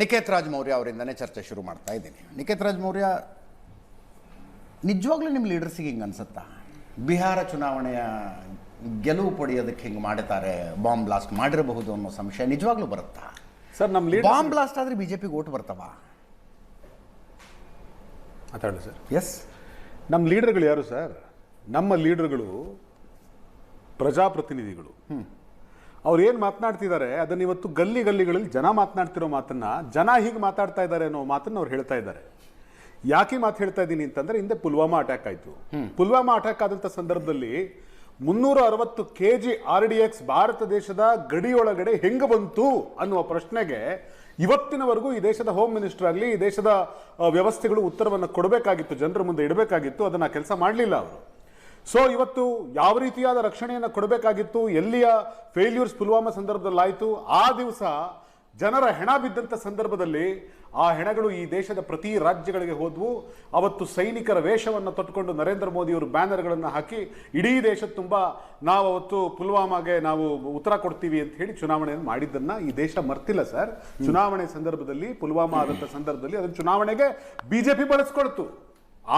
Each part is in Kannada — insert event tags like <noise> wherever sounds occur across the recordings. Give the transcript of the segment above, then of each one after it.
ನಿಕೇತ್ ರಾಜ್ ಮೌರ್ಯ ಅವರಿಂದನೇ ಚರ್ಚೆ ಶುರು ಮಾಡ್ತಾ ಇದ್ದೀನಿ. ನಿಖೇತ್ ರಾಜ್ ಮೌರ್ಯ ನಿಜವಾಗ್ಲೂ ನಿಮ್ಮ ಲೀಡರ್ಸಿಗೆ ಹಿಂಗೆ ಅನ್ಸುತ್ತಾ? ಬಿಹಾರ ಚುನಾವಣೆಯ ಗೆಲುವು ಪಡೆಯೋದಕ್ಕೆ ಹಿಂಗೆ ಮಾಡುತ್ತಾರೆ ಬಾಂಬ್ ಬ್ಲಾಸ್ಟ್ ಮಾಡಿರಬಹುದು ಅನ್ನೋ ಸಂಶಯ ನಿಜವಾಗ್ಲೂ ಬರುತ್ತಾ? ಸರ್ ನಮ್ಮ ಬಾಂಬ್ ಬ್ಲಾಸ್ಟ್ ಆದರೆ ಬಿ ಜೆ ಪಿಗೆ ಓಟ್ ಬರ್ತಾವ? ಮಾತಾಡಿ ಸರ್. ಎಸ್ ನಮ್ಮ ಲೀಡರ್ಗಳು ಯಾರು ಸರ್? ನಮ್ಮ ಲೀಡರ್ಗಳು ಪ್ರಜಾಪ್ರತಿನಿಧಿಗಳು. ಅವ್ರು ಏನು ಮಾತನಾಡ್ತಿದ್ದಾರೆ? ಅದನ್ನ ಇವತ್ತು ಗಲ್ಲಿ ಗಲ್ಲಿಗಳಲ್ಲಿ ಜನ ಮಾತನಾಡ್ತಿರೋ ಮಾತನ್ನು ಜನ ಹೀಗೆ ಮಾತಾಡ್ತಾ ಇದ್ದಾರೆ ಅನ್ನೋ ಮಾತನ್ನು ಅವ್ರು ಹೇಳ್ತಾ ಇದ್ದಾರೆ. ಯಾಕೆ ಮಾತು ಹೇಳ್ತಾ ಇದ್ದೀನಿ ಅಂತಂದ್ರೆ ಹಿಂದೆ ಪುಲ್ವಾಮಾ ಅಟ್ಯಾಕ್ ಆಯ್ತು. ಪುಲ್ವಾಮಾ ಅಟ್ಯಾಕ್ ಆದಂಥ ಸಂದರ್ಭದಲ್ಲಿ ಮುನ್ನೂರ ಅರವತ್ತು K G R D X Bharat ದೇಶದ ಗಡಿಯೊಳಗಡೆ ಹೆಂಗ ಬಂತು ಅನ್ನುವ ಪ್ರಶ್ನೆಗೆ ಇವತ್ತಿನವರೆಗೂ ಈ ದೇಶದ ಹೋಮ್ ಮಿನಿಸ್ಟರ್ ಆಗಲಿ ಈ ದೇಶದ ವ್ಯವಸ್ಥೆಗಳು ಉತ್ತರವನ್ನು ಕೊಡಬೇಕಾಗಿತ್ತು ಜನರ ಮುಂದೆ ಇಡಬೇಕಾಗಿತ್ತು ಅದನ್ನ ಕೆಲಸ ಮಾಡಲಿಲ್ಲ ಅವರು. ಸೊ ಇವತ್ತು ಯಾವ ರೀತಿಯಾದ ರಕ್ಷಣೆಯನ್ನು ಕೊಡಬೇಕಾಗಿತ್ತು ಎಲ್ಲಿಯ ಫೇಲ್ಯೂರ್ಸ್ ಪುಲ್ವಾಮಾ ಸಂದರ್ಭದಲ್ಲಿ ಆಯಿತು ಆ ದಿವಸ ಜನರ ಹೆಣ ಬಿದ್ದಂಥ ಸಂದರ್ಭದಲ್ಲಿ ಆ ಹೆಣಗಳು ಈ ದೇಶದ ಪ್ರತಿ ರಾಜ್ಯಗಳಿಗೆ ಹೋದವು. ಅವತ್ತು ಸೈನಿಕರ ವೇಷವನ್ನು ತೊಟ್ಟುಕೊಂಡು ನರೇಂದ್ರ ಮೋದಿಯವರು ಬ್ಯಾನರ್ಗಳನ್ನು ಹಾಕಿ ಇಡೀ ದೇಶ ತುಂಬ ನಾವು ಅವತ್ತು ಪುಲ್ವಾಮಾಗೆ ನಾವು ಉತ್ತರ ಕೊಡ್ತೀವಿ ಅಂತ ಹೇಳಿ ಚುನಾವಣೆಯನ್ನು ಮಾಡಿದ್ದನ್ನು ಈ ದೇಶ ಮರ್ತಿಲ್ಲ ಸರ್. ಚುನಾವಣೆ ಸಂದರ್ಭದಲ್ಲಿ ಪುಲ್ವಾಮಾ ಆದಂಥ ಸಂದರ್ಭದಲ್ಲಿ ಅದನ್ನು ಚುನಾವಣೆಗೆ ಬಿಜೆಪಿ ಬಳಸ್ಕೊಳ್ತು.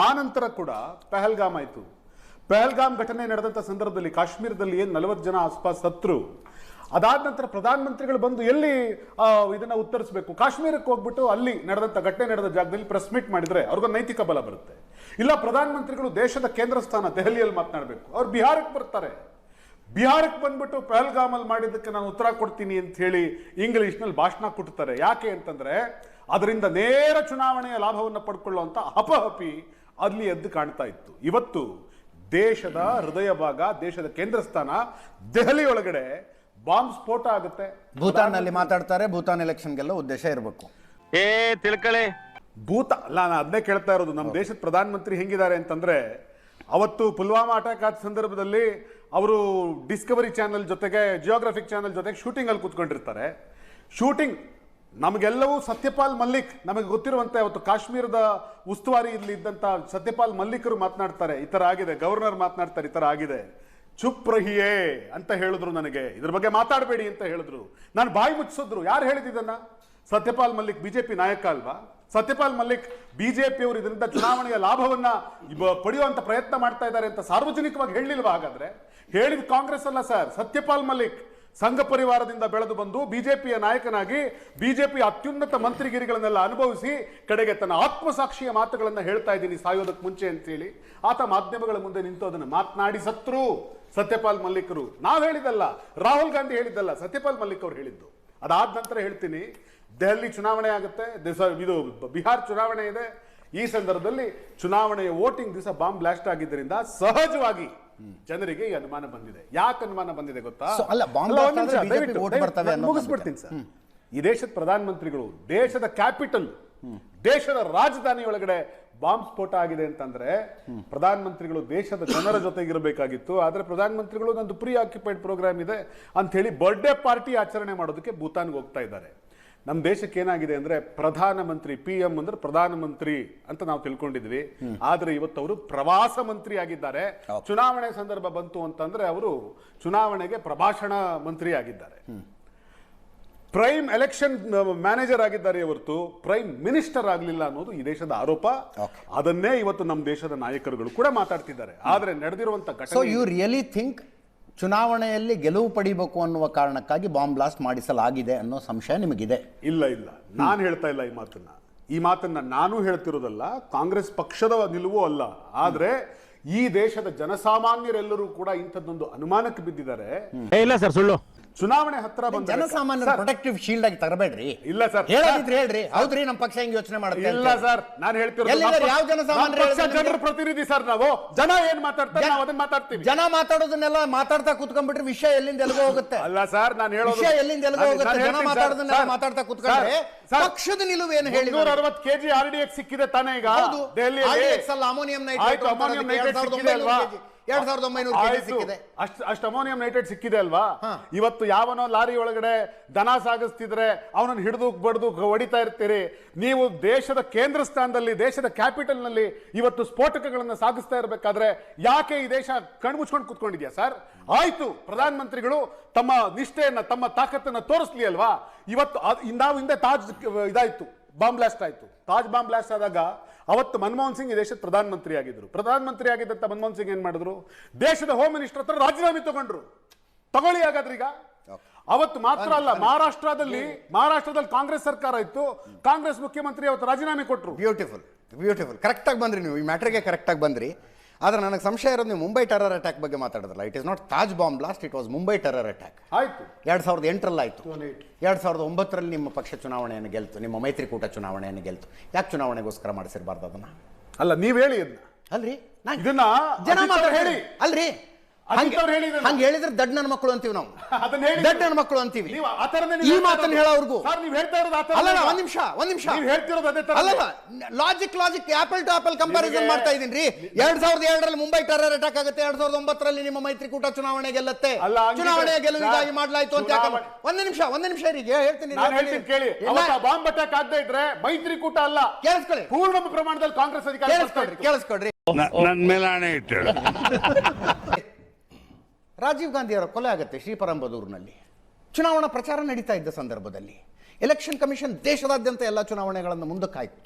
ಆ ನಂತರ ಕೂಡ ಪೆಹಲ್ಗಾಮ್ ಆಯಿತು. ಪಹಲ್ಗಾಮ್ ಘಟನೆ ನಡೆದಂಥ ಸಂದರ್ಭದಲ್ಲಿ ಕಾಶ್ಮೀರದಲ್ಲಿ ಏನು ನಲವತ್ತು ಜನ ಆಸ್ಪಾಸ್ ಸತ್ರು? ಅದಾದ ನಂತರ ಪ್ರಧಾನಮಂತ್ರಿಗಳು ಬಂದು ಎಲ್ಲಿ ಇದನ್ನು ಉತ್ತರಿಸಬೇಕು? ಕಾಶ್ಮೀರಕ್ಕೆ ಹೋಗ್ಬಿಟ್ಟು ಅಲ್ಲಿ ನಡೆದಂಥ ಘಟನೆ ನಡೆದ ಜಾಗದಲ್ಲಿ ಪ್ರೆಸ್ ಮೀಟ್ ಮಾಡಿದ್ರೆ ಅವ್ರಿಗೊಂದು ನೈತಿಕ ಬಲ ಬರುತ್ತೆ. ಇಲ್ಲ ಪ್ರಧಾನಮಂತ್ರಿಗಳು ದೇಶದ ಕೇಂದ್ರ ಸ್ಥಾನ ದೆಹಲಿಯಲ್ಲಿ ಮಾತನಾಡಬೇಕು. ಅವ್ರು ಬಿಹಾರಕ್ಕೆ ಬರ್ತಾರೆ. ಬಿಹಾರಕ್ಕೆ ಬಂದ್ಬಿಟ್ಟು ಪಹಲ್ಗಾಮಲ್ಲಿ ಮಾಡಿದ್ದಕ್ಕೆ ನಾನು ಉತ್ತರ ಕೊಡ್ತೀನಿ ಅಂತ ಹೇಳಿ ಇಂಗ್ಲಿಷ್ನಲ್ಲಿ ಭಾಷಣ ಕೊಡ್ತಾರೆ ಯಾಕೆ ಅಂತಂದ್ರೆ ಅದರಿಂದ ನೇರ ಚುನಾವಣೆಯ ಲಾಭವನ್ನು ಪಡ್ಕೊಳ್ಳುವಂಥ ಅಪಹಪಿ ಅಲ್ಲಿ ಎದ್ದು ಕಾಣ್ತಾ ಇತ್ತು. ಇವತ್ತು ದೇಶದ ಹೃದಯ ಭಾಗ ದೇಶದ ಕೇಂದ್ರ ಸ್ಥಾನ ದೆಹಲಿ ಒಳಗಡೆ ಬಾಂಬ್ ಸ್ಫೋಟ ಆಗುತ್ತೆ. ಭೂತಾನ್ನಲ್ಲಿ ಮಾತಾಡ್ತಾರೆ ಭೂತಾನ್ ಎಲೆಕ್ಷನ್ಗೆಲ್ಲ ಉದ್ದೇಶ ಇರಬೇಕು. ಏ ತಿಳ್ಕೊಳ್ಳಿ ಭೂತ ಅಲ್ಲ ನಾನು ಅದನ್ನೇ ಕೇಳ್ತಾ ಇರೋದು ನಮ್ಮ ದೇಶದ ಪ್ರಧಾನಮಂತ್ರಿ ಹೆಂಗಿದ್ದಾರೆ ಅಂತಂದ್ರೆ ಅವತ್ತು ಪುಲ್ವಾಮಾ ಅಟ್ಯಾಕ್ ಆದ ಸಂದರ್ಭದಲ್ಲಿ ಅವರು ಡಿಸ್ಕವರಿ ಚಾನೆಲ್ ಜೊತೆಗೆ ಜಿಯೋಗ್ರಫಿಕ್ ಚಾನೆಲ್ ಜೊತೆಗೆ ಶೂಟಿಂಗ್ ಅಲ್ಲಿ ಕೂತ್ಕೊಂಡಿರ್ತಾರೆ. ಶೂಟಿಂಗ್ ನಮಗೆಲ್ಲವೂ ಸತ್ಯಪಾಲ್ ಮಲ್ಲಿಕ್, ನಮಗೆ ಗೊತ್ತಿರುವಂತೆ ಅವತ್ತು ಕಾಶ್ಮೀರದ ಉಸ್ತುವಾರಿ ಇಲ್ಲಿ ಇದ್ದಂತ ಸತ್ಯಪಾಲ್ ಮಲ್ಲಿಕರು ಮಾತನಾಡ್ತಾರೆ, ಈ ಥರ ಆಗಿದೆ, ಗವರ್ನರ್ ಮಾತನಾಡ್ತಾರೆ, ಈ ತರ ಆಗಿದೆ. ಚುಪ್ ರಹಿಯೇ ಅಂತ ಹೇಳಿದ್ರು ನನಗೆ. ಇದ್ರ ಬಗ್ಗೆ ಮಾತಾಡಬೇಡಿ ಅಂತ ಹೇಳಿದ್ರು. ನಾನು ಬಾಯಿ ಮುಚ್ಚಿಸಿದ್ರು. ಯಾರು ಹೇಳಿದ್ದನ್ನ ಸತ್ಯಪಾಲ್ ಮಲ್ಲಿಕ್ ಬಿಜೆಪಿ ನಾಯಕ ಅಲ್ವಾ? ಸತ್ಯಪಾಲ್ ಮಲ್ಲಿಕ್ ಬಿಜೆಪಿಯವರು ಇದರಿಂದ ಚುನಾವಣೆಯ ಲಾಭವನ್ನ ಪಡೆಯುವಂತ ಪ್ರಯತ್ನ ಮಾಡ್ತಾ ಇದ್ದಾರೆ ಅಂತ ಸಾರ್ವಜನಿಕವಾಗಿ ಹೇಳಿಲ್ವಾ ಹಾಗಾದ್ರೆ? ಹೇಳಿದ ಕಾಂಗ್ರೆಸ್ ಅಲ್ಲ ಸರ್, ಸತ್ಯಪಾಲ್ ಮಲ್ಲಿಕ್. ಸಂಘ ಪರಿವಾರದಿಂದ ಬೆಳೆದು ಬಂದು ಬಿಜೆಪಿಯ ನಾಯಕನಾಗಿ ಬಿಜೆಪಿ ಅತ್ಯುನ್ನತ ಮಂತ್ರಿಗಿರಿಗಳನ್ನೆಲ್ಲ ಅನುಭವಿಸಿ ಕಡೆಗೆ ತನ್ನ ಆತ್ಮಸಾಕ್ಷಿಯ ಮಾತುಗಳನ್ನ ಹೇಳ್ತಾ ಇದ್ದೀನಿ. ಸಾಯೋದಕ್ಕೆ ಮುಂಚೆ ಅಂತೇಳಿ. ಆತ ಮಾಧ್ಯಮಗಳ ಮುಂದೆ ನಿಂತು ಅದನ್ನು ಮಾತನಾಡಿ ಸತ್ರು. ಸತ್ಯಪಾಲ್ ಮಲ್ಲಿಕರು. ನಾವು ಹೇಳಿದಲ್ಲ ರಾಹುಲ್ ಗಾಂಧಿ ಹೇಳಿದ್ದಲ್ಲ. ಸತ್ಯಪಾಲ್ ಮಲ್ಲಿಕ್ ಅವರು ಹೇಳಿದ್ದು. ಅದಾದ ನಂತರ ಹೇಳ್ತೀನಿ. ದೆಹಲಿ ಚುನಾವಣೆ ಆಗುತ್ತೆ. ಇದು ಬಿಹಾರ್ ಚುನಾವಣೆ ಇದೆ. ಈ ಸಂದರ್ಭದಲ್ಲಿ ಚುನಾವಣೆಯ ವೋಟಿಂಗ್ ದಿವಸ ಬಾಂಬ್ ಬ್ಲಾಸ್ಟ್ ಆಗಿದ್ದರಿಂದ ಸಹಜವಾಗಿ ಜನರಿಗೆ ಈ ಅನುಮಾನ ಬಂದಿದೆ. ಯಾಕೆ ಅನುಮಾನ ಬಂದಿದೆ ಗೊತ್ತಾ? ಅಲ್ಲ, ಮುಗಿಸ್ಬಿಡ್ತೀನಿ ಸರ್. ಈ ದೇಶದ ಪ್ರಧಾನಮಂತ್ರಿಗಳು ದೇಶದ ಕ್ಯಾಪಿಟಲ್ ದೇಶದ ರಾಜಧಾನಿ ಒಳಗಡೆ ಬಾಂಬ್ ಸ್ಫೋಟ ಆಗಿದೆ ಅಂತಂದ್ರೆ ಪ್ರಧಾನಮಂತ್ರಿಗಳು ದೇಶದ ಜನರ ಜೊತೆಗಿರಬೇಕಾಗಿತ್ತು ಆದ್ರೆ ಪ್ರಧಾನಮಂತ್ರಿಗಳು ನಂದು ಪ್ರೀ ಆಕ್ಯುಪೈಡ್ ಪ್ರೋಗ್ರಾಮ್ ಇದೆ ಅಂತ ಹೇಳಿ ಬರ್ಡೇ ಪಾರ್ಟಿ ಆಚರಣೆ ಮಾಡೋದಕ್ಕೆ ಭೂತಾನ್ಗೆ ಹೋಗ್ತಾ ಇದ್ದಾರೆ. ನಮ್ಮ ದೇಶಕ್ಕೆ ಏನಾಗಿದೆ ಅಂದ್ರೆ ಪ್ರಧಾನಮಂತ್ರಿ ಪಿ ಎಂ ಅಂದ್ರೆ ಪ್ರಧಾನಮಂತ್ರಿ ಅಂತ ನಾವು ತಿಳ್ಕೊಂಡಿದ್ವಿ. ಆದ್ರೆ ಇವತ್ತು ಅವರು ಪ್ರವಾಸ ಮಂತ್ರಿ ಆಗಿದ್ದಾರೆ. ಚುನಾವಣೆ ಸಂದರ್ಭ ಬಂತು ಅಂತಂದ್ರೆ ಅವರು ಚುನಾವಣೆಗೆ ಪ್ರಭಾಷಣ ಮಂತ್ರಿ ಆಗಿದ್ದಾರೆ. ಪ್ರೈಮ್ ಎಲೆಕ್ಷನ್ ಮ್ಯಾನೇಜರ್ ಆಗಿದ್ದಾರೆ ಹೊರತು ಪ್ರೈಮ್ ಮಿನಿಸ್ಟರ್ ಆಗಲಿಲ್ಲ ಅನ್ನೋದು ಈ ದೇಶದ ಆರೋಪ. ಅದನ್ನೇ ಇವತ್ತು ನಮ್ಮ ದೇಶದ ನಾಯಕರುಗಳು ಕೂಡ ಮಾತಾಡ್ತಿದ್ದಾರೆ. ಆದ್ರೆ ನಡೆದಿರುವಂತ ಘಟನೆ ಯು ರಿಯಲಿ ಥಿಂಕ್ ಚುನಾವಣೆಯಲ್ಲಿ ಗೆಲುವು ಪಡಿಬೇಕು ಅನ್ನುವ ಕಾರಣಕ್ಕಾಗಿ ಬಾಂಬ್ ಬ್ಲಾಸ್ಟ್ ಮಾಡಿಸಲಾಗಿದೆ ಅನ್ನೋ ಸಂಶಯ ನಿಮಗಿದೆ. ಇಲ್ಲ ಇಲ್ಲ. ನಾನು ಹೇಳ್ತಾ ಇಲ್ಲ ಈ ಮಾತನ್ನ. ಈ ಮಾತನ್ನ ನಾನು ಹೇಳ್ತಿರೋದಲ್ಲ ಕಾಂಗ್ರೆಸ್ ಪಕ್ಷದ ನಿಲುವು ಅಲ್ಲ. ಆದ್ರೆ ಈ ದೇಶದ ಜನಸಾಮಾನ್ಯರೆಲ್ಲರೂ ಕೂಡ ಇಂಥದ್ದೊಂದು ಅನುಮಾನಕ್ಕೆ ಬಿದ್ದಿದ್ದಾರೆ. ಇಲ್ಲ ಸರ್ ಸುಳ್ಳು. ಚುನಾವಣೆ ಹತ್ರ ಬಂದ ಜನಸಾಮಾನ್ಯರ ಪ್ರೊಟೆಕ್ಟಿವ್ ಶೀಲ್ಡ್ ಆಗಿ ತರಬೇಡ್ರಿ. ಇಲ್ಲ ಸರ್. ಹೇಳಿದ್ರಿ ಹೇಳ್ರಿ. ಹೌದ್ರಿ ನಮ್ಮ ಪಕ್ಷ ಹೆಂಗ್ ಯೋಚನೆ ಮಾಡುತ್ತೆ ಇಲ್ಲ. ಸರ್. ನಾನು ಹೇಳ್ತಿರೋದು ಯಾವ ಜನಸಾಮಾನ್ಯ ಜನರ? ಪ್ರತಿನಿಧಿ ಸರ್ ನಾವು. ಜನ ಏನ್ ಮಾತಾಡ್ತಾರೆ? ನಾವು ಅದನ್ನ ಮಾತಾಡ್ತೀವಿ. ಜನ ಮಾತಾಡೋದನ್ನೆಲ್ಲ ಮಾತಾಡ್ತಾ ಕುತ್ಕೊಂಡ್ಬಿಟ್ರೆ ವಿಷಯ ಎಲ್ಲಿಂದ ಎಲ್ಲಿಗೋ ಹೋಗುತ್ತೆ? ಅಲ್ಲ ಸರ್ ನಾನು ಹೇಳೋದು ವಿಷಯ ಎಲ್ಲಿಂದ ಎಲ್ಲಿಗೋ ಹೋಗುತ್ತೆ? ಜನ ಮಾತಾಡೋದನ್ನೆಲ್ಲ ಮಾತಾಡ್ತಾ ಕುತ್ಕೊಂಡ್ರೆ ಪಕ್ಷದ ನಿಲುವು ಏನು ಹೇಳಿ ಮುನ್ನೂರ ಅರವತ್ತು ಕೆಜಿ ಆರ್ಡಿಎಕ್ಸ್ ಸಿಕ್ಕಿದೆ ತಾನೇ ಈಗ ಹೌದು. ದೆಹಲಿಯಲ್ಲಿ. ಆರ್ಡಿಎಕ್ಸ್ ಅಲ್ಲಿ ಅಮೋನಿಯಂ ನೈಟ್ರೇಟ್ ಅಮೋನಿಯಂ ನೈಟ್ರೇಟ್ ಸಿಕ್ಕಿದೆ ಅಲ್ವಾ. ಎರಡ್ ಸಾವಿರದ ಒಂಬೈನೂರು ಕೆಜಿ ಸಿಕ್ಕಿದೆ. ಅಷ್ಟ್ ಅಷ್ಟು ಅಮೋನಿಯಂ ನೈಟ್ರೇಟ್ ಸಿಕ್ಕಿದೆ ಅಲ್ವಾ? ಇವತ್ತು ಯಾವನೋ ಲಾರಿ ಒಳಗಡೆ ದನ ಸಾಗಿಸ್ತಿದ್ರೆ ಅವನನ್ನು ಹಿಡಿದು ಬಡಿದು ಹೊಡಿತಾ ಇರ್ತೀರಿ. ನೀವು ದೇಶದ ಕೇಂದ್ರ ಸ್ಥಾನದಲ್ಲಿ ದೇಶದ ಕ್ಯಾಪಿಟಲ್ನಲ್ಲಿ ಇವತ್ತು ಸ್ಫೋಟಕಗಳನ್ನ ಸಾಗಿಸ್ತಾ ಇರಬೇಕಾದ್ರೆ ಯಾಕೆ ಈ ದೇಶ ಕಣ್ಮುಚ್ಕೊಂಡು ಕೂತ್ಕೊಂಡಿದ್ಯಾ ಸರ್? ಆಯ್ತು ಪ್ರಧಾನ ಮಂತ್ರಿಗಳು ತಮ್ಮ ನಿಷ್ಠೆಯನ್ನ ತಮ್ಮ ತಾಕತ್ತನ್ನ ತೋರಿಸ್ಲಿ ಅಲ್ವಾ? ಇವತ್ತು ನಾವು ಹಿಂದೆ ತಾಜ್ ಇದಾಯ್ತು ಬಾಂಬ್ ಬ್ಲಾಸ್ಟ್ ಆಯ್ತು. ತಾಜ್ ಬಾಂಬ್ ಬ್ಲಾಸ್ಟ್ ಆದಾಗ ಅವತ್ತು ಮನಮೋಹನ್ ಸಿಂಗ್ ಈ ದೇಶದ ಪ್ರಧಾನ ಮಂತ್ರಿ ಆಗಿದ್ರು ಪ್ರಧಾನ ಮಂತ್ರಿ ಆಗಿದ್ದಂತ ಮನಮೋಹನ್ ಸಿಂಗ್ ಏನ್ ಮಾಡಿದ್ರು? ದೇಶದ ಹೋಮ್ ಮಿನಿಸ್ಟರ್ ಹತ್ರ ರಾಜೀನಾಮೆ ತಗೊಂಡ್ರು. ತಗೊಳ್ಳಿ ಹಾಗಾದ್ರೆ ಈಗ. ಅವತ್ತು ಮಾತ್ರ ಅಲ್ಲ ಮಹಾರಾಷ್ಟ್ರದಲ್ಲಿ ಮಹಾರಾಷ್ಟ್ರದಲ್ಲಿ ಕಾಂಗ್ರೆಸ್ ಸರ್ಕಾರ ಇತ್ತು. ಕಾಂಗ್ರೆಸ್ ಮುಖ್ಯಮಂತ್ರಿ ಅವತ್ತು ರಾಜೀನಾಮೆ ಕೊಟ್ಟರು ಬ್ಯೂಟಿಫುಲ್ ಬ್ಯೂಟಿಫುಲ್ ಕರೆಕ್ಟಾಗಿ ಬಂದ್ರಿ ನೀವು. ಈ ಮ್ಯಾಟ್ರಿಗೆ ಕರೆಕ್ಟಾಗಿ ಬಂದ್ರಿ. ಆದ್ರೆ ನನಗೆ ಸಂಶಯ ಇರೋದು ನೀವು ಮುಂಬೈ ಟೆರರ್ ಅಟ್ಯಾಕ್ ಬಗ್ಗೆ ಮಾತಾಡಿದ್ರಲ್ಲ. It is not Taj bomb blast it was Mumbai terror attack ಆಯ್ತು. ಎರಡು ಸಾವಿರದ ಎಂಟರಲ್ಲಿ ಆಯಿತು. 2008. ಎರಡು ಸಾವಿರದ ಒಂಬತ್ತರಲ್ಲಿ ನಿಮ್ಮ ಪಕ್ಷ ಚುನಾವಣೆಯನ್ನು ಗೆಲ್ತು ನಿಮ್ಮ ಮೈತ್ರಿಕೂಟ ಚುನಾವಣೆಯನ್ನು ಗೆಲ್ತು. ಯಾಕೆ ಚುನಾವಣೆಗೋಸ್ಕರ ಮಾಡಿಸಿರಬಾರ್ದು ಅದನ್ನ? ಅಲ್ಲ ನೀವು ಹೇಳಿ ಅದನ್ನ ಅಲ್ರಿ? ನಾನ್- ಇದನ್ನ ಜನ ಮಾತ್ರ ಹೇಳಿ. ಅಲ್ರಿ? ಹೇಳಿ ಹೇಳಿದ್ರೆ ದಡ್ ನನ್ನ ಮಕ್ಕಳು ಅಂತೀವಿ ನಾವು. ಅದನ್ನ ಹೇಳಿ ದಡ್ ನನ್ನ ಮಕ್ಕಳು ಅಂತೀವಿ. ಈ ಮಾತನ್ನ ಹೇಳೋರ್ಗು ಹೇಳೋರ್ಗೂ ಸರ್ ನೀವು ಹೇಳ್ತಾ ಇರೋದು ಆ ಥರ ಅಲ್ಲ. ಒಂದ್ ನಿಮಿಷ ಒಂದ್ ನಿಮಿಷ. ನೀವು ಹೇಳ್ತಿರೋದು ಅದೇ ತರ ಅಲ್ಲಲ್ಲ logic logic apple to apple comparison ಮಾಡ್ತಾ ಇದೀನಿ ರೀ ಎರಡ್ ಸಾವಿರದ ಎರಡರಲ್ಲಿ ಮುಂಬೈ ಟೆರರ್ ಅಟ್ಯಾಕ್ ಆಗುತ್ತೆ ಎರಡ್ ಸಾವಿರದ ಒಂಬತ್ತರಲ್ಲಿ ನಿಮ್ಮ ಮೈತ್ರಿಕೂಟ ಚುನಾವಣೆ ಗೆಲ್ಲತ್ತೆ. ಚುನಾವಣೆ ಗೆಲುವಿಗಾಗಿ ಮಾಡಲಾಯ್ತು ಅಂತ ಒಂದ್ ನಿಮಿಷ ಒಂದ್ ನಿಮಿಷ ರೀ ಹೇಳ್ತೀನಿ ಕೇಳಿ. ಬಾಂಬ್ ಅಟ್ಯಾಕ್ ಆಗದೆ ಇದ್ರೆ ಮೈತ್ರಿಕೂಟ ಅಲ್ಲ. ಕೇಳಿಸ್ಕೊಳ್ಳಿ. ಪೂರ್ಣ ಪ್ರಮಾಣದಲ್ಲಿ ಕಾಂಗ್ರೆಸ್ ಅಧಿಕಾರ ಕೇಳಿಸ್ಕೊಡ್ರಿ ಕೇಳಿಸ್ಕೊಡ್ರಿ ನನ್ನ ಮೇಲೆ ಹಣೆ ಇಟ್ಟಳು <laughs> ರಾಜೀವ್ ಗಾಂಧಿಯವರ ಕೊಲೆ ಆಗುತ್ತೆ ಶ್ರೀಪರಂಬದೂರಿನಲ್ಲಿ. ಚುನಾವಣಾ ಪ್ರಚಾರ ನಡೀತಾ ಇದ್ದ ಸಂದರ್ಭದಲ್ಲಿ. ಎಲೆಕ್ಷನ್ ಕಮಿಷನ್ ದೇಶದಾದ್ಯಂತ ಎಲ್ಲ ಚುನಾವಣೆಗಳನ್ನು ಮುಂದಕ್ಕೆ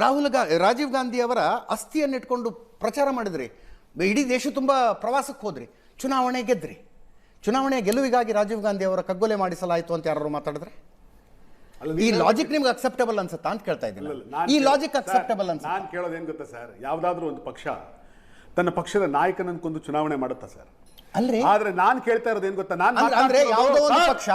ರಾಹುಲ್ ಗಾ ರಾಜೀವ್ ಗಾಂಧಿಯವರ ಅಸ್ಥಿಯನ್ನಿಟ್ಕೊಂಡು ಪ್ರಚಾರ ಮಾಡಿದ್ರಿ. ಇಡೀ ದೇಶ ತುಂಬ ಪ್ರವಾಸಕ್ಕೆ ಹೋದ್ರಿ. ಚುನಾವಣೆ ಗೆದ್ರಿ. ಚುನಾವಣೆ ಗೆಲುವಿಗಾಗಿ ರಾಜೀವ್ ಗಾಂಧಿ ಅವರ ಕಗ್ಗೊಲೆ ಮಾಡಿಸಲಾಯಿತು ಅಂತ ಯಾರು ಮಾತಾಡಿದ್ರೆ? ಈ ಲಾಜಿಕ್ ನಿಮ್ಗೆ ಅಕ್ಸೆಪ್ಟಬಲ್ ಅನ್ಸುತ್ತಾ ಅಂತ ಕೇಳ್ತಾ ಇದ್ದೀನಿ. ಈ ಲಾಜಿಕ್ ಅಕ್ಸೆಪ್ಟಬಲ್ ಅನ್ಸುತ್ತೆ? ನಾನು ಕೇಳೋದು ಏನ್ ಗೊತ್ತಾ ಸರ್? ಯಾವ್ದಾದ್ರು ಒಂದು ಪಕ್ಷ ತನ್ನ ಪಕ್ಷದ ನಾಯಕನನ್ನು ಕೊಂದು ಚುನಾವಣೆ ಮಾಡುತ್ತಾ ಸರ್? ಅಲ್ರಿ? ಆದ್ರೆ ನಾನ್ ಕೇಳ್ತಾ ಇರೋದು ಏನ್ ಗೊತ್ತಾ? ನಾನ್ ಅಂದ್ರೆ- ಯಾವುದೋ ಒಂದು ಪಕ್ಷ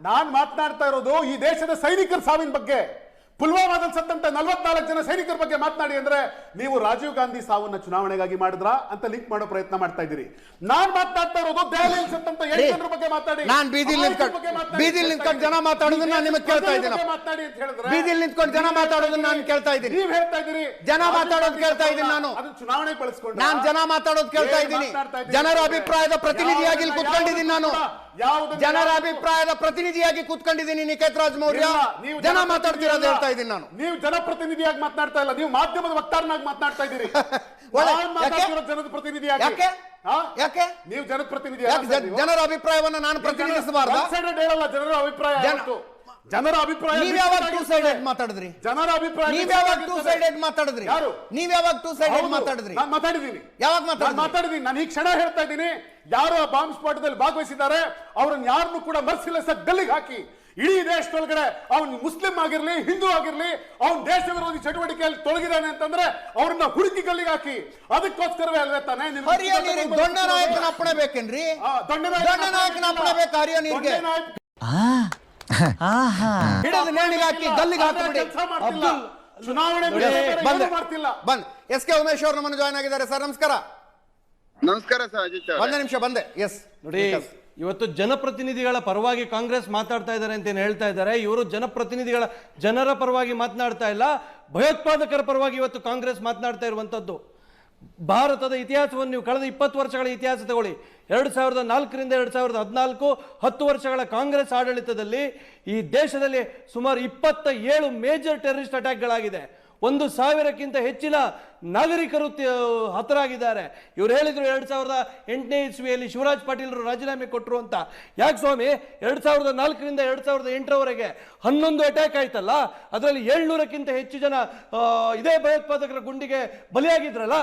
ನಾನ್ ಮಾತನಾಡ್ತಾ ಇರೋದು ಈ ದೇಶದ ಸೈನಿಕರ ಸಾವಿನ ಬಗ್ಗೆ. ಪುಲ್ವಾಮಾದಲ್ಲಿ ಸತ್ತಂತ ನಲವತ್ನಾಲ್ಕು ಜನ ಸೈನಿಕರ ಬಗ್ಗೆ ಮಾತನಾಡಿ ಅಂದ್ರೆ ನೀವು ರಾಜೀವ್ ಗಾಂಧಿ ಸಾವನ್ನ ಚುನಾವಣೆಗಾಗಿ ಮಾಡಿದ್ರ ಅಂತ ಲಿಂಕ್ ಮಾಡೋ ಪ್ರಯತ್ನ ಮಾಡ್ತಾ ಇದ್ದೀರಿ. ನಾನ್ ಮಾತನಾಡ್ತಾ ಇರೋದು ದೆಹಲಿಯಲ್ಲಿ ಸತ್ತಂತ ಜನರ ಬಗ್ಗೆ ಮಾತಾಡಿ. ನಾನ್ ಬೀದಿಲ್ ಬೀದಿಲಿ ನಿಂತ್ಕೊಂಡು ಹೇಳ್ತಾ ಜನ ಮಾತಾಡೋದನ್ನ ನಾನು ನಿಮಗೆ ಕೇಳ್ತಾ ಇದ್ದೀನಿ. ಮಾತಾಡಿ ಅಂತ ಹೇಳಿದ್ರೆ ಬೀದಿಲ್ ನಿಂತ್ಕೊಂಡು ಜನ ಮಾತಾಡೋದನ್ನ ನಾನು ಕೇಳ್ತಾ ಇದ್ದೀನಿ. ನೀವು ಹೇಳ್ತಾ ಇದ್ದೀರಿ. ಜನ ಮಾತಾಡೋದು ಕೇಳ್ತಾ ಇದ್ದೀನಿ ನಾನು. ಅದು ಚುನಾವಣೆ ಬಳಸ್ಕೊಂಡು ನಾನ್ ಜನ ಮಾತಾಡೋದು ಕೇಳ್ತಾ ಇದ್ದೀನಿ. ಜನರ ಅಭಿಪ್ರಾಯದ ಪ್ರತಿನಿಧಿಯಾಗಿ ಇಲ್ಲಿ ಕೂತ್ಕೊಂಡಿದ್ದೀನಿ ನಾನು. ಜನರ ಅಭಿಪ್ರಾಯದ ಪ್ರತಿನಿಧಿಯಾಗಿ ಕೂತ್ಕೊಂಡಿದ್ದೀನಿ ನಿಕೇತ್ ರಾಜ್ ಮೌರ್ಯ. ಜನ ಅಂತ ಅಲ್ಲ. ಹೇಳ್ತಾ ಇದ್ದೀನಿ ನಾನು. ನೀವು ಜನಪ್ರತಿನಿಧಿಯಾಗಿ ಮಾತನಾಡ್ತಾ ಇಲ್ಲ. ನೀವು ಮಾಧ್ಯಮದ ವಕ್ತಾರನಾಗಿ ಮಾತನಾಡ್ತಾ ಇದ್ದೀರಿ. <laughs> ಒಳ್ಳೆ- ನಾನ್ ಮಾತಾಡ್ತಿರೋದು ಜನದ ಪ್ರತಿನಿಧಿಯಾಗಿ ಯಾಕೆ? ಹಾ? ಯಾಕೆ? ನೀವು ಜನಪ್ರತಿನಿಧಿ ಯಾಕೆ ಜ- ಜನರ ಅಭಿಪ್ರಾಯವನ್ನ ನಾನು ಪ್ರತಿನಿಧಿಸಬಾರ್ದ? ಹೇಳಲ್ಲ ಜನರ ಅಭಿಪ್ರಾಯ ಜನ- ಯಾವತ್ತು? ಜನರ ಅಭಿಪ್ರಾಯ ನೀವ್ ಯಾವಾಗ ಟೂ ಸೈಡ್ ಸೈಡೆಡ್. ಮಾತಾಡಿದ್ರಿ? ಜನರ ಅಭಿಪ್ರಾಯ ನೀವ್ ಯಾವಾಗ ಟೂ ಸೈಡ್ ಸೈಡೆಡ್ ಮಾತಾಡಿದ್ರಿ? ಯಾರು? ನೀವ್ ಯಾವಾಗ ಟೂ ಸೈಡೆಡ್ ಹೌದು, ಮಾತಾಡಿದ್ರಿ? ನಾನ್ ಮಾತಾಡಿದ್ದೀನಿ. ಯಾವಾಗ ನಾನ್ ಮಾತಾಡಿದ್ರಿ? ಮಾತಾಡಿದ್ದೀನಿ. ನಾನು ಈ ಕ್ಷಣ ಹೇಳ್ತಾ ಇದ್ದೀನಿ. ಯಾರು ಆ ಬಾಂಬ್ ಸ್ಫೋಟದಲ್ಲಿ ಭಾಗವಹಿಸಿದ್ದಾರೆ. ಅವ್ರನ್ನ ಯಾರನ್ನು ಕೂಡ ಮರ್ಸಿಲೆಸ್ ಗಲ್ಲಿಗೆ ಹಾಕಿ ಇಡೀ ದೇಶದೊಳಗಡೆ ಅವ್ನ್ ಮುಸ್ಲಿಂ ಆಗಿರ್ಲಿ ಹಿಂದೂ ಆಗಿರ್ಲಿ ಅವ್ನ್ ದೇಶ ವಿರೋಧಿ ಚಟುವಟಿಕೆಯಲ್ಲಿ ತೊಡಗಿದಾನೆ ಅಂತಂದ್ರೆ ಅವ್ರನ್ನ ಹುಡುಕಿ ಗಲ್ಲಿಗೆ ಹಾಕಿ. ಅದಕ್ಕೋಸ್ಕರವೇ ಅಲ್ವೇ ತಾನೆ ದೊಡ್ಡ ನಾಯಕನ ಅಪ್ಪಣೆ ಬೇಕೇನ್ರಿ ದೊಡ್ಡ ನಾಯಕನ ಅಪ್ಪಣೆ ಬೇಕು ಹರಿಯ ನೀರಿಗೆ ಹಿಡಿದು ನೇಣಿಗೆ ಹಾಕಿ ಗಲ್ಲಿಗೆ ಹಾಕಿಬಿಡಿ. ಮಾಡ್ತಿಲ್ಲ. ಅಬ್ದುಲ್. ಚುನಾವಣೆ ಮಾಡ್ತಿಲ್ಲ. ಬಂದ್. ಎಸ್ ಕೆ ಉಮೇಶ್ ಅವರು ನಮ್ಮನ್ನು ಜಾಯ್ನ್ ಆಗಿದ್ದಾರೆ. ಸರ್ ನಮಸ್ಕಾರ. ನಮಸ್ಕಾರ ಸರ್ ಅಜಿತ್ ಒಂದೇ ನಿಮಿಷ ಬಂದೆ. ಎಸ್ ನೋಡಿ ಇವತ್ತು ಜನಪ್ರತಿನಿಧಿಗಳ ಪರವಾಗಿ ಕಾಂಗ್ರೆಸ್ ಮಾತಾಡ್ತಾ ಇದ್ದಾರೆ ಅಂತ ಏನ್ ಹೇಳ್ತಾ ಇದ್ದಾರೆ, ಇವರು ಜನಪ್ರತಿನಿಧಿಗಳ, ಜನರ ಪರವಾಗಿ ಮಾತನಾಡ್ತಾ ಇಲ್ಲ, ಭಯೋತ್ಪಾದಕರ ಪರವಾಗಿ ಇವತ್ತು ಕಾಂಗ್ರೆಸ್ ಮಾತನಾಡ್ತಾ ಇರುವಂಥದ್ದು ಭಾರತದ ಇತಿಹಾಸವನ್ನು ನೀವು ಕಳೆದ ಇಪ್ಪತ್ತು ವರ್ಷಗಳ ಇತಿಹಾಸ ತಗೊಳ್ಳಿ. ಎರಡು ಸಾವಿರದ ನಾಲ್ಕರಿಂದ ಎರಡು ಸಾವಿರದ ಹದಿನಾಲ್ಕು, ಹತ್ತು ವರ್ಷಗಳ ಕಾಂಗ್ರೆಸ್ ಆಡಳಿತದಲ್ಲಿ ಈ ದೇಶದಲ್ಲಿ ಸುಮಾರು ಇಪ್ಪತ್ತ ಏಳು ಮೇಜರ್ ಟೆರರಿಸ್ಟ್ ಅಟ್ಯಾಕ್ಗಳಾಗಿದೆ ಒಂದು ಸಾವಿರಕ್ಕಿಂತ ಹೆಚ್ಚಿನ ನಾಗರಿಕರು ಹತರಾಗಿದ್ದಾರೆ. ಇವ್ರು ಹೇಳಿದ್ರು ಎರಡು ಸಾವಿರದ ಎಂಟನೇ ಇಸ್ವಿಯಲ್ಲಿ ಶಿವರಾಜ್ ಪಾಟೀಲರು ರಾಜೀನಾಮೆ ಕೊಟ್ಟರು ಅಂತ. ಯಾಕೆ ಸ್ವಾಮಿ? ಎರಡು ಸಾವಿರದ ನಾಲ್ಕರಿಂದ ಎರಡು ಸಾವಿರದ ಎಂಟರವರೆಗೆ ಹನ್ನೊಂದು ಅಟ್ಯಾಕ್ ಆಯ್ತಲ್ಲ? ಅದರಲ್ಲಿ ಏಳ್ನೂರಕ್ಕಿಂತ ಹೆಚ್ಚು ಜನ ಇದೇ ಭಯೋತ್ಪಾದಕರ ಗುಂಡಿಗೆ ಬಲಿಯಾಗಿದ್ರಲ್ಲ?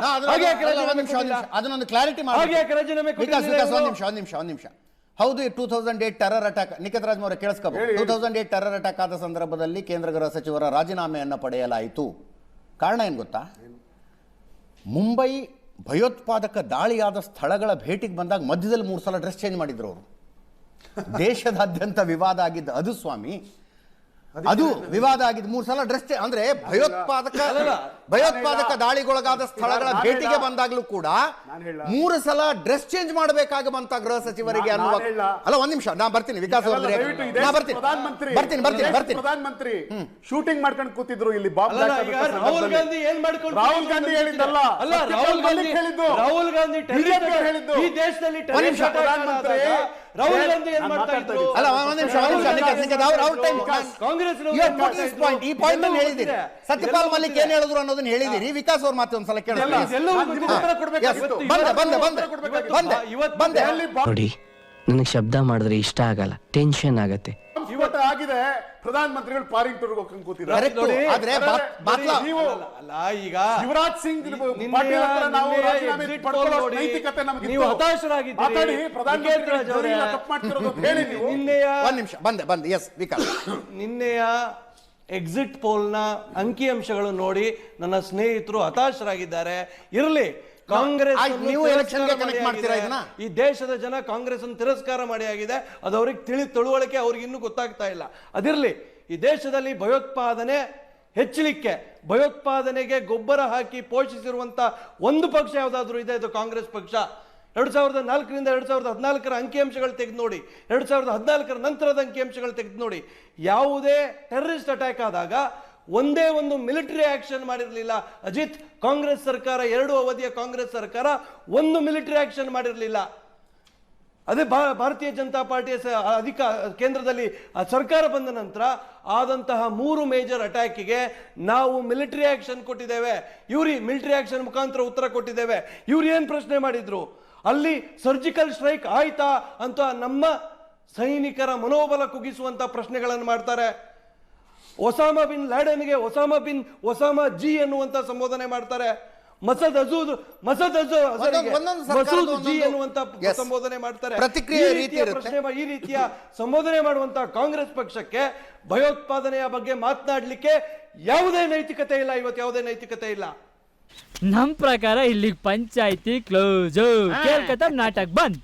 ಹಾಗೆ ಯಾಕೆ ರಾಜೀನಾಮೆ ಕೊಟ್ಟಿಲ್ಲ? ಹೌದು two thousand eight terror attack Nikhat Raj ಅವರ ಕೇಳಿಸ್ಕೋಬಹುದು two thousand eight terror attack ಆದ ಸಂದರ್ಭದಲ್ಲಿ ಕೇಂದ್ರ ಗೃಹ ಸಚಿವರ ರಾಜೀನಾಮೆಯನ್ನು ಪಡೆಯಲಾಯಿತು. ಕಾರಣ ಏನು ಗೊತ್ತಾ? ಮುಂಬೈ ಭಯೋತ್ಪಾದಕ ದಾಳಿಯಾದ ಸ್ಥಳಗಳ ಭೇಟಿಗೆ ಬಂದಾಗ ಮಧ್ಯದಲ್ಲಿ ಮೂರು ಸಲ ಡ್ರೆಸ್ ಚೇಂಜ್ ಮಾಡಿದ್ರು ಅವರು. ದೇಶದಾದ್ಯಂತ ವಿವಾದ ಆಗಿದ್ದ ಅದು ಸ್ವಾಮಿ ಅದು ವಿವಾದ ಆಗಿದೆ ಮೂರು ಸಲ ಡ್ರೆಸ್ ಅಂದ್ರೆ ಭಯೋತ್ಪಾದಕ ಭಯೋತ್ಪಾದಕ ದಾಳಿಗೊಳಗಾದ ಸ್ಥಳಗಳ ಭೇಟಿಗೆ. ಬಂದಾಗ್ಲೂ ಕೂಡ ಮೂರು ಸಲ ಡ್ರೆಸ್ ಚೇಂಜ್ ಮಾಡಬೇಕಾಗಿ ಬಂತ ಗೃಹ ಸಚಿವರಿಗೆ ನಾನು ಅನ್ನುವ ಅಲ್ಲ ಒಂದ್ ನಿಮಿಷ. ನಾ ಬರ್ತೀನಿ. ವಿಕಾಸ ಬರ್ತೀನಿ. ಪ್ರಧಾನಮಂತ್ರಿ. ಬರ್ತೀನಿ ಬರ್ತೀನಿ ಪ್ರಧಾನಮಂತ್ರಿ. ಶೂಟಿಂಗ್ ಮಾಡ್ಕೊಂಡು ಕೂತಿದ್ರು ಇಲ್ಲಿ ರಾಹುಲ್ ಗಾಂಧಿ ಏನ್ ಮಾಡ್ಕೊಂಡು ರಾಹುಲ್ ಗಾಂಧಿ ಹೇಳಿದ್ದಲ್ಲ. ಅಲ್ಲ ರಾಹುಲ್ ಗಾಂಧಿ ಹೇಳಿದ್ದು. ರಾಹುಲ್ ಗಾಂಧಿ ಹೇಳಿದ್ದು. ಈ ದೇಶದಲ್ಲಿ ಪ್ರಧಾನಮಂತ್ರಿ ರಾಹುಲ್ ಗಾಂಧಿ ಏನ್ ಮಾಡ್ತಾ ಇದ್ರು? ಅಲ್ಲ ಒಂದ್ ನಿಮಿಷ ಒಂದ್ ನಿಮಿಷ ನಿಖಿಲ್, ನಿಖಿಲ್, ಅವ್ರ ಅವ್ರ ಟೈಮ್ ಕಾಂಗ್ರೆಸ್ ಪಾಯಿಂಟ್ ಈ ಪಾಯಿಂಟ್ ಅನ್ನು ಹೇಳಿದಿರಿ ಸತ್ಯಪಾಲ್ ಮಲ್ಲಿಕ್ ಏನ್ ಹೇಳಿದ್ರು ಅನ್ನೋದನ್ನ ಹೇಳಿದಿರಿ. ವಿಕಾಸ್ ಅವ್ರ ಮಾತು ಒಂದ್ಸಲ ಕೇಳಿ ಎಲ್ಲ- ಎಲ್ಲವೂ ನಾನು ನಿಮ್ಗೆ ಉತ್ತರ ಕೊಡ್ಬೇಕಾಗಿತ್ತು. Yes, ಬಂದೆ ಬಂದೆ. ಬಂದೆ ಇವತ್ತು- ಬಂದೆ. ಬಂದೆ ನೋಡಿ ನನಗೆ ಶಬ್ದ ಮಾಡಿದ್ರೆ ಇಷ್ಟ ಆಗಲ್ಲ. ಟೆನ್ಷನ್ ಆಗತ್ತೆ. ಸ್ಫೋಟ ಪ್ರಧಾನ ಮಂತ್ರಿಗಳು ಪಾರಿಂಗ್ ಟೂರ್ಗೆ ಕೂತಿದ್ದಾರೆ. ನೀವು ಅಲ್ಲ, ಈಗ ಶಿವರಾಜ್ ಸಿಂಗ್ ನಿನ್ನೆಯ- ಪಾಟೀಲ್ ಹತ್ರ ನಾವು ರಾಜೀನಾಮೆ ಪಡ್ಕೊಳ್ಳೋ ನೈತಿಕತೆ. ನೀವು ಹತಾಶರಾಗಿದ್ದೀರಿ. ಮಾತಾಡಿ ರಾಜ್ ಅವರೇ, ತಪ್ಪು ಮಾಡ್ತಿರೋದು ಅಂತ ಹೇಳಿ ನೀವು. ನಿನ್ನೆಯ ಒಂದ್ ನಿಮಿಷ ಬಂದೆ ಬಂದೆ. ಎಸ್ ವಿಕಾಸ್. <coughs> ನಿನ್ನೆಯ ಎಕ್ಸಿಟ್ ಪೋಲ್ನ ಅಂಕಿಅಂಶಗಳು ನೋಡಿ ನನ್ನ ಸ್ನೇಹಿತರು ಹತಾಶರಾಗಿದ್ದಾರೆ. ಇರಲಿ ಕಾಂಗ್ರೆಸ್ ನೀವು connect ಮಾಡ್ತೀರಾ ಇದನ್ನ? ಈ ದೇಶದ ಜನ ಕಾಂಗ್ರೆಸ್ ಅನ್ನು ತಿರಸ್ಕಾರ ಮಾಡಿ ಆಗಿದೆ. ಅದು ಅವ್ರಿಗೆ ತಿಳಿ ತಿಳುವಳಿಕೆ ಅವ್ರಿಗೆ ಇನ್ನೂ ಗೊತ್ತಾಗ್ತಾ ಇಲ್ಲ. ಅದಿರಲಿ ಈ ದೇಶದಲ್ಲಿ ಭಯೋತ್ಪಾದನೆ ಹೆಚ್ಚಲಿಕ್ಕೆ ಭಯೋತ್ಪಾದನೆಗೆ ಗೊಬ್ಬರ ಹಾಕಿ ಪೋಷಿಸಿರುವಂತ ಒಂದು ಪಕ್ಷ ಯಾವುದಾದ್ರೂ ಇದೆ ಅದು ಕಾಂಗ್ರೆಸ್ ಪಕ್ಷ. ಎರಡು ಸಾವಿರದ ನಾಲ್ಕರಿಂದ ಎರಡು ಸಾವಿರದ ಹದಿನಾಲ್ಕರ ಅಂಕಿಅಂಶಗಳು ತೆಗೆದು ನೋಡಿ. ಎರಡು ಸಾವಿರದ ಹದಿನಾಲ್ಕರ ನಂತರದ ಅಂಕಿಅಂಶಗಳು ತೆಗೆದು ನೋಡಿ. ಯಾವುದೇ ಟೆರರಿಸ್ಟ್ ಅಟ್ಯಾಕ್ ಆದಾಗ ಒಂದೇ ಒಂದು ಮಿಲಿಟರಿ ಆಕ್ಷನ್ ಮಾಡಿರಲಿಲ್ಲ. ಅಜಿತ್, ಕಾಂಗ್ರೆಸ್ ಸರ್ಕಾರ, ಎರಡು ಅವಧಿಯ ಕಾಂಗ್ರೆಸ್ ಸರ್ಕಾರ ಒಂದು ಮಿಲಿಟರಿ ಆಕ್ಷನ್ ಮಾಡಿರಲಿಲ್ಲ. ಅದೇ ಭಾರತೀಯ ಜನತಾ ಪಾರ್ಟಿಯ ಅಧಿಕ, ಕೇಂದ್ರದಲ್ಲಿ ಸರ್ಕಾರ ಬಂದ ನಂತರ ಆದಂತಹ ಮೂರು ಮೇಜರ್ ಅಟ್ಯಾಕಿಗೆ ನಾವು ಮಿಲಿಟರಿ ಆಕ್ಷನ್ ಕೊಟ್ಟಿದ್ದೇವೆ. ಇವ್ರಿ ಮಿಲಿಟರಿ ಆಕ್ಷನ್ ಮುಖಾಂತರ ಉತ್ತರ ಕೊಟ್ಟಿದ್ದೇವೆ. ಇವ್ರು ಏನು ಪ್ರಶ್ನೆ ಮಾಡಿದ್ರು? ಅಲ್ಲಿ ಸರ್ಜಿಕಲ್ ಸ್ಟ್ರೈಕ್ ಆಯ್ತಾ ಅಂತ ನಮ್ಮ ಸೈನಿಕರ ಮನೋಬಲ ಕುಗ್ಗಿಸುವಂತ ಪ್ರಶ್ನೆಗಳನ್ನು ಮಾಡ್ತಾರೆ. ಒಸಾಮ ಬಿನ್ ಲ್ಯಾಡನ್ಗೆ ಒಸಾಮ ಬಿನ್ ಒಸಾಮ ಜಿ ಎನ್ನುವಂತ ಸಂಬೋಧನೆ ಮಾಡ್ತಾರೆ. ಮಸದ್ ಅಜೂದ್ ಮಸದ್ ಅಜೂದ್ ಮಸೂದ್ ಜಿ ಎನ್ನುವಂತ ಸಂಬೋಧನೆ ಮಾಡ್ತಾರೆ. ಪ್ರತಿಕ್ರಿಯೆ ಈ ರೀತಿಯ. ಪ್ರಶ್ನೆ ಈ ರೀತಿಯ ಸಂಬೋಧನೆ ಮಾಡುವಂತ ಕಾಂಗ್ರೆಸ್ ಪಕ್ಷಕ್ಕೆ ಭಯೋತ್ಪಾದನೆಯ ಬಗ್ಗೆ ಮಾತನಾಡ್ಲಿಕ್ಕೆ ಯಾವುದೇ ನೈತಿಕತೆ ಇಲ್ಲ. ಇವತ್ತು ಯಾವುದೇ ನೈತಿಕತೆ ಇಲ್ಲ. ನಮ್ ಪ್ರಕಾರ ಇಲ್ಲಿ ಪಂಚಾಯಿತಿ ಕ್ಲೋಸ್ ಕೇಳ್ಕತ್ತ ನಾಟಕ ಬಂದ್.